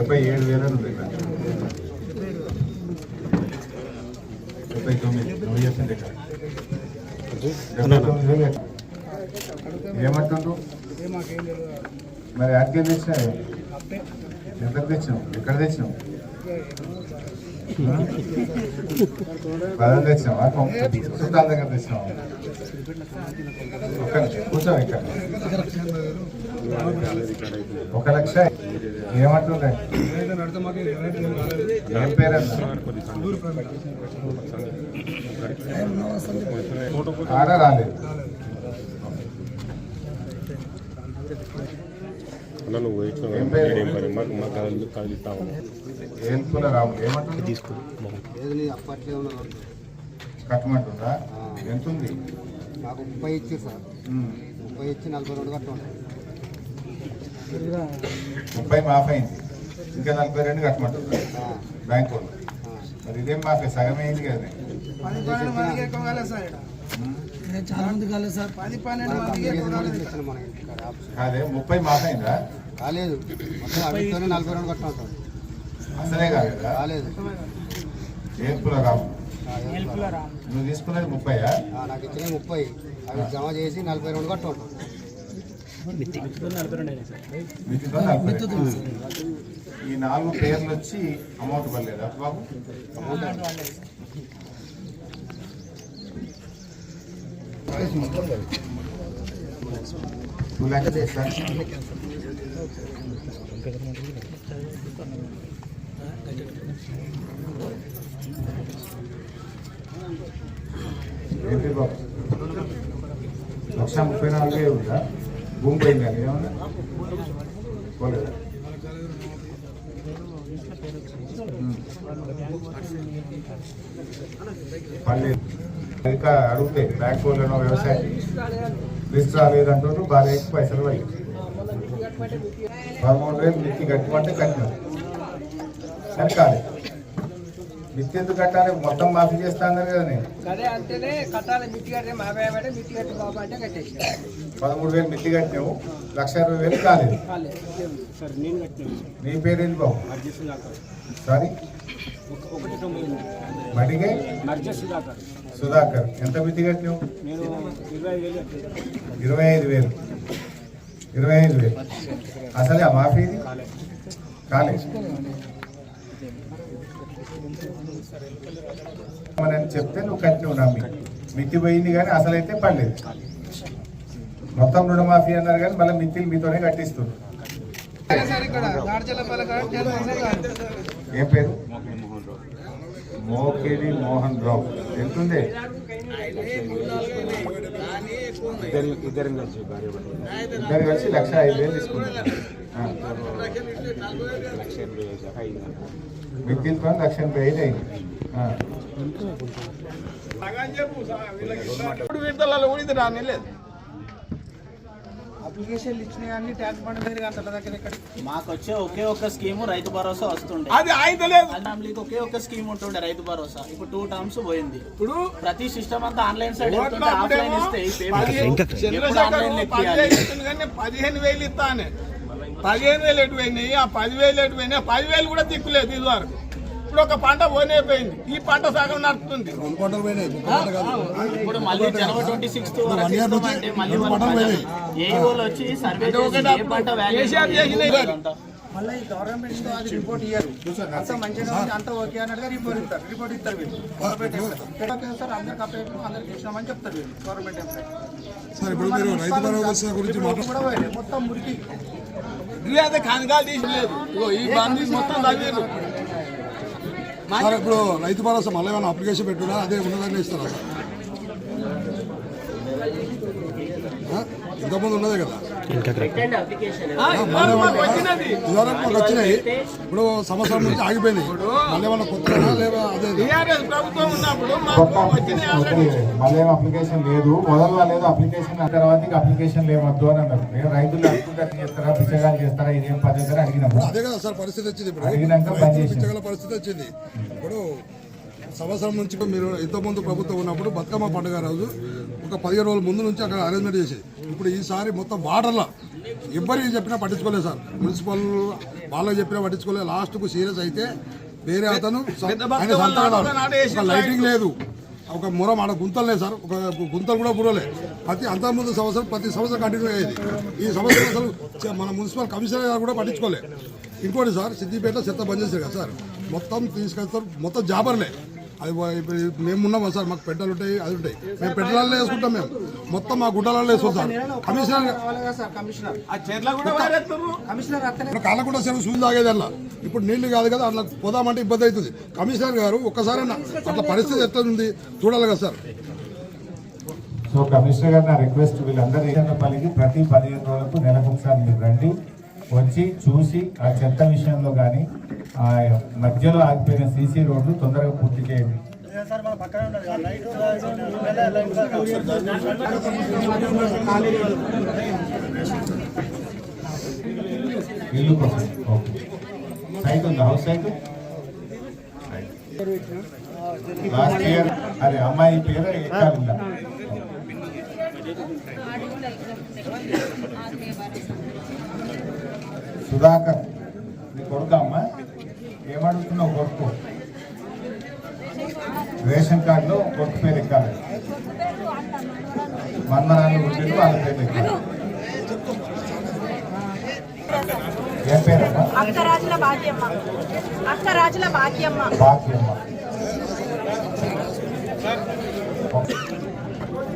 డెబ్బై ఏడు వేల ఉంది డెబ్బై తొమ్మిది నువ్వు చెప్పింది ఇక్కడ డెబ్బై తొమ్మిది వేలు ఎక్కడ? ఏమంటుండ్రు మరి అడిగే తెచ్చినావు ఎంతకు తెచ్చినావు ఎక్కడ తెచ్చినావు పదవి తెచ్చినావా చుట్టాల దగ్గర తెచ్చినావా కూర్చో ఇక్కడ ఒక లక్ష ఏమంటుండే ఏం పేరన్నా ఆడ రాలేదు అన్న నువ్వు పని మాకు మాకు కదిలి కదిలిస్తావు తీసుకో. కట్టమంటుందా? ఎంత ఉంది నాకు ముప్పై ఇచ్చారు సార్. ముప్పై ఇచ్చి నలభై రెండు కట్టండి ముప్పై మాఫ్ అయింది. ఇంకా నలభై రెండు కట్టమంటుందా? బ్యాంక్ వాళ్ళు. మరి ఇదేం మాఫీ? సగం అయింది కదా కాదే ముప్పై మాఫ్ అయిందా? కాలేదు. మొత్తం అవితోనే నలభై రెండు కట్టం సార్. అసలే కాలేదా. కాలేదు ఏం పూల రాము? నువ్వు తీసుకున్నది ముప్పైయా ఆ, నాకు ఇచ్చిన ముప్పై. అవి జమ చేసి నలభై రెండు కట్టం. రెండు. ఈ నాలుగు పేర్లు వచ్చి అమౌంట్ పడలేదా బాబు? టూ ల్యాక్స్ ఏంటి బాబు? లక్ష ముప్పై నాలుగే ఉందా? భూమి పోయిందా? ఏమన్నా? పోలేదా? పర్లేదు. ఇంకా అడిగితే బ్యాంక్ వాళ్ళనో వ్యవసాయం. లిస్ట్ రాలేదంటారు భార్యకి పైసలు పోయి పదమూడు వేలు మిత్తి కట్టమంటే కట్టినాం. సరే కాలేదు మిత్తి ఎందుకు కట్టాలి? మొత్తం మాఫీ చేస్తాను కదా నేను. అదే అంటేనే కట్టాలి మిట్టి కట్టే మా అబ్బాయి అంటే మిట్టి కట్టి బాబా అంటే కట్టేసి పదమూడు వేలు మిత్తి కట్టినావు. లక్ష ఇరవై వేలు కాలేదు. నీ పేరేంటి బాబు? మర్జ సుధాకర్. సారీ? మడిగే? సుధాకర్. సుధాకర్. ఎంత మిత్తి కట్టినావు? ఇరవై ఐదు వేలు. ఇరవై ఐదు వేలు. అసలే ఆ మాఫీది కాలేదు అని చెప్తే నువ్వు కట్టినవు నమ్మి మిత్తి పోయింది కానీ అసలైతే పడలేదు. మొత్తం రుణమాఫీ అన్నారు కానీ మళ్ళీ మిత్తిలు మీతోనే కట్టిస్తుంది ఏం పేరు? మోకేడి మోహన్ రావు. ఎంతుంది? ఇద్దరు ఇద్దరం కలిసి భార్య ఇద్దరు కలిసి లక్ష ఐదు వేలు తీసుకుంటారు లక్ష ఎనభై ఐదు మీకు తీసుకొని లక్ష ఎనభై ఐదు అయింది ఆ. అప్లికేషన్లు ఇచ్చినాయి అన్ని ట్యాక్స్ బండ్ దగ్గర అంత దగ్గర ఇక్కడ మాకు వచ్చే ఒకే ఒక్క స్కీమ్ రైతు భరోసా వస్తుండే. అది ఫ్యామిలీకి ఒకే ఒక్క స్కీమ్ ఉంటుండే రైతు భరోసా. ఇప్పుడు టూ టర్మ్స్ పోయింది. ఇప్పుడు ప్రతి సిస్టమ్ అంతా ఆన్లైన్ సైడ్ ఆఫ్లైన్ ఇస్తే పదిహేను వేలు ఇస్తానే. పదిహేను వేలు ఎటు పోయినాయి? ఆ పదివేలు ఎటు పోయినాయి? పదివేలు కూడా దిక్కులేదు ఇది వరకు ఇప్పుడు ఒక పంట పోయిపోయింది ఈ పంట సగం నడుస్తుంది ఇప్పుడు మళ్ళీ జనవరి ట్వంటీ సిక్స్త్ వచ్చి సర్వే మళ్ళీ ఈ గవర్నమెంట్ అది రిపోర్ట్ ఇయ్యారు. అంత మంచిగా ఉంది అంత ఓకే అన్నట్టుగా రిపోర్ట్ ఇస్తారు. రిపోర్ట్ ఇస్తారు వీళ్ళు. Government employee. ఓకే సార్ అందరికి అప్లై అందరికి ఇచ్చినామని చెప్తారు వీళ్ళు గవర్నమెంట్ ఎంప్లాయ్ సార్ ఇప్పుడు మీరు రైతు భరోసా గురించి ఇప్పుడు కూడా పోయాలి మొత్తం మురికి. ఇదే కనకాలు తీసలేదు ఇగో ఈ బండి మొత్తం తగ్గారు సార్ ఇప్పుడు రైతు భరోసా మళ్ళీ ఏమైనా అప్లికేషన్ పెట్టున్నా అదే ఉన్నదాన్ని ఇస్తారా? ఇంతకుముందు ఉన్నదే కదా? ఇదివరకు మాకు వచ్చినాయి. ఇప్పుడు సంవత్సరం నుంచి ఆగిపోయినాయి. మళ్ళీ ఏమన్నా కొత్తగా లేదా? అదే మళ్ళీ అప్లికేషన్ లేదు. మొదలు లేదు అప్లికేషన్ ఆ తర్వాత ఇక అప్లికేషన్ లేవద్దు అని అన్నారు. నేను రైతులు అడుగుతుంటే చేస్తారా పిచ్చగాలు చేస్తారా ఇదేం పద్ధతి అని అడిగినప్పుడు? అదే కదా సార్ పరిస్థితి వచ్చింది ఇప్పుడు. అడిగినాక బంద్ రైతులు చేసింది. పిచ్చగల పరిస్థితి వచ్చింది. ఇప్పుడు సంవత్సరం నుంచి మీరు ఇంతకుముందు ప్రభుత్వం ఉన్నప్పుడు బతుకమ్మ పండుగ రోజు ఒక పదిహేను రోజుల ముందు నుంచి అక్కడ అరేంజ్మెంట్ చేసేది. ఇప్పుడు ఈసారి మొత్తం వాటర్లో ఎవ్వరికి చెప్పినా పట్టించుకోలేదు సార్. మున్సిపల్ వాళ్ళకి చెప్పినా పట్టించుకోలేదు. లాస్ట్కు సీరియస్ అయితే వేరే అతను ఆయన లైటింగ్ లేదు. ఒక మురం ఆడ గుంతలు లేదు సార్. ఒక గుంతలు కూడా పురలే ప్రతి అంతకుముందు సంవత్సరం ప్రతి సంవత్సరం కంటిన్యూ అయ్యేది. ఈ సంవత్సరం అసలు మన మున్సిపల్ కమిషనర్ గారు కూడా పట్టించుకోలే. ఇంకోటి సార్ సిద్దిపేటలో చెత్త బంద్ చేశారు కదా సార్. మొత్తం తీసుకెళ్తారు. మొత్తం జాబర్లే. అది మేము ఉన్నామా సార్? మాకు పెట్టెలు ఉంటాయి అది ఉంటాయి. మేము పెట్టెలలో వేసుకుంటాం మేము. మొత్తం మా గుడ్డలలో వేసుకుంటాం కమిషనర్ కావాలి కదా సార్? కమిషనర్. ఆ చెట్ల కూడా పారేస్తున్నారు. కమిషనర్ అత్తనే ఇప్పుడు కాళ్ళకుండా సేవ సూది తాగేది అలా ఇప్పుడు నీళ్ళు కాదు కదా అట్లా పోదామంటే ఇబ్బంది అవుతుంది. కమిషనర్ గారు ఒక్కసారి అట్లా పరిస్థితి ఎట్లా ఉంది చూడాలి కదా సార్. సో కమిషనర్ గారు నా రిక్వెస్ట్ వీళ్ళందరూ పల్లికి ప్రతి పదిహేను రోజులకు నెలకు ఒకసారి మీరు రండి వచ్చి చూసి ఆ చెత్త విషయంలో కానీ మధ్యలో ఆగిపోయిన సీసీ రోడ్లు తొందరగా పూర్తి చేయండి. ఇల్లు కోసం. ఓకే. సైట్ ఉందా? హౌస్ సైట్ లాస్ట్ ఇయర్ అదే అమ్మాయి పేరు ఎక్కాలిందా సుధాకర్. నీ కొడుకు అమ్మా? ఏమడుగుతున్నావు కొడుకు? రేషన్ కార్డులో కొడుకు పేరు ఎక్కాలి. మన్మరాలు ఉండేది వాళ్ళ పేరు ఎక్కాలి. ఏం పేరమ్మా? అక్క రాజుల భాగ్యమ్మ. అక్క రాజుల భాగ్యమ్మ. భాగ్యమ్మ.